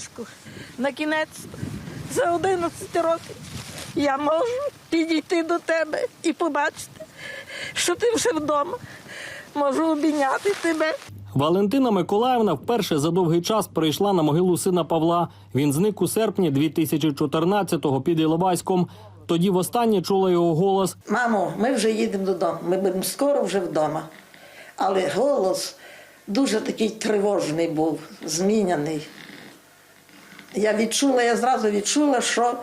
синочку, на кінець за 11 років я можу підійти до тебе і побачити, що ти вже вдома. Можу обійняти тебе. Валентина Миколаївна вперше за довгий час прийшла на могилу сина Павла. Він зник у серпні 2014-го під Іловайськом. Тоді востаннє чула його голос. Мамо, ми вже їдемо додому, ми будемо скоро вже вдома. Але голос дуже такий тривожний був, зміняний. Я відчула, я зразу відчула, що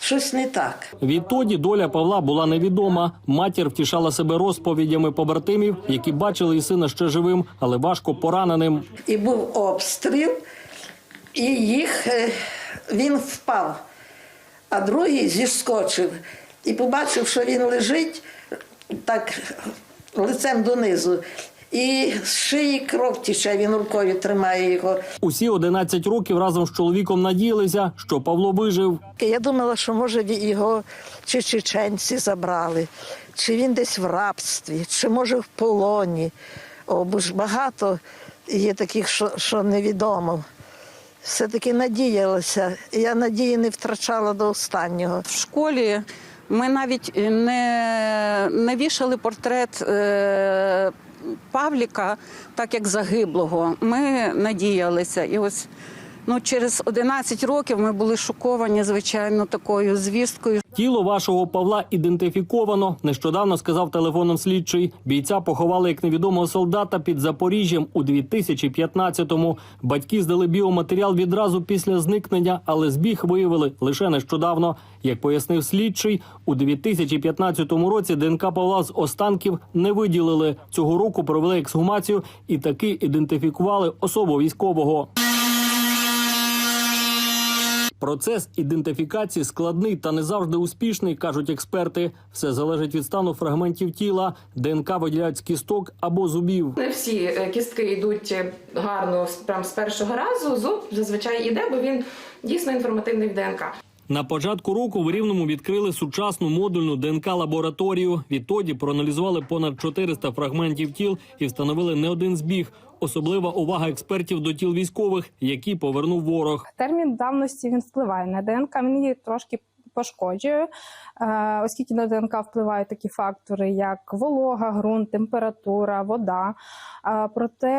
щось не так. Відтоді доля Павла була невідома. Матір втішала себе розповідями побратимів, які бачили і сина ще живим, але важко пораненим. І був обстріл, і їх е, він впав, а другий зіскочив і побачив, що він лежить так лицем донизу. І з шиї кров тіче, він рукою тримає його. Усі 11 років разом з чоловіком надіялися, що Павло вижив. Я думала, що може його чи чеченці забрали, чи він десь в рабстві, чи може в полоні. О, бо ж багато є таких, що, що невідомо. Все-таки надіялася. Я надії не втрачала до останнього. В школі ми навіть не, не вішали портрет е, Павліка, так як загиблого. Ми надіялися. І ось ну, через 11 років ми були шоковані, звичайно, такою звісткою. Тіло вашого Павла ідентифіковано. Нещодавно сказав телефоном слідчий. Бійця поховали як невідомого солдата під Запоріжжям у 2015-му. Батьки здали біоматеріал відразу після зникнення, але збіг виявили лише нещодавно. Як пояснив слідчий, у 2015 році ДНК Павла з останків не виділили. Цього року провели ексгумацію і таки ідентифікували особу військового. Процес ідентифікації складний та не завжди успішний, кажуть експерти. Все залежить від стану фрагментів тіла, ДНК виділяють з кісток або зубів. Не всі е, кістки йдуть е, гарно з- з першого разу. Зуб зазвичай іде, бо він дійсно інформативний в ДНК. На початку року в Рівному відкрили сучасну модульну ДНК лабораторію. Відтоді проаналізували понад 400 фрагментів тіл і встановили не один збіг. Особлива увага експертів до тіл військових, які повернув ворог. термін давності він впливає на ДНК, він її трошки пошкоджує, е, оскільки на ДНК впливають такі фактори, як волога, ґрунт, температура, вода. Е, Проте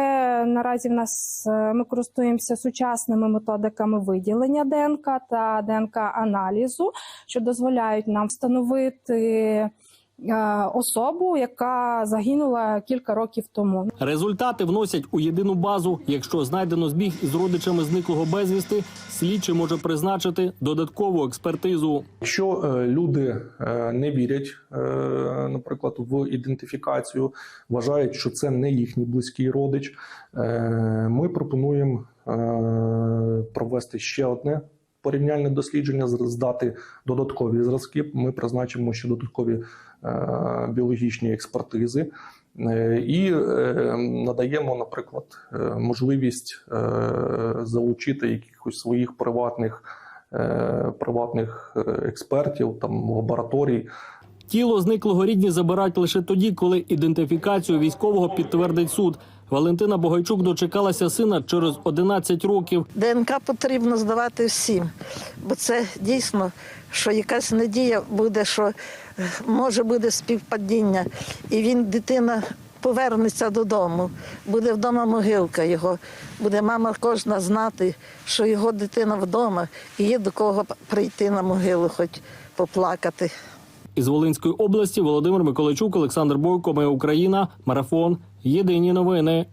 наразі в нас е, ми користуємося сучасними методиками виділення ДНК та ДНК-аналізу, що дозволяють нам встановити особу, яка загинула кілька років тому. Результати вносять у єдину базу. Якщо знайдено збіг із родичами зниклого безвісти, слідчий може призначити додаткову експертизу. Якщо е, люди е, не вірять, е, наприклад, в ідентифікацію, вважають, що це не їхній близький родич, е, ми пропонуємо е, провести ще одне порівняльне дослідження, здати додаткові зразки. Ми призначимо ще додаткові е, біологічні експертизи. Е, І е, надаємо, наприклад, можливість залучити якихось своїх приватних приватних експертів, там лабораторій. Тіло зниклого рідні забирають лише тоді, коли ідентифікацію військового підтвердить суд. Валентина Богайчук дочекалася сина через 11 років. ДНК потрібно здавати всім, бо це дійсно, що якась надія буде, що е, може буде співпадіння, і він, дитина, повернеться додому. Буде вдома могилка його. Буде мама кожна знати, що його дитина вдома і є до кого прийти на могилу, хоч поплакати. Із Волинської області Володимир Миколайчук, Олександр Бойко, Ми Україна, Марафон. Єдині новини.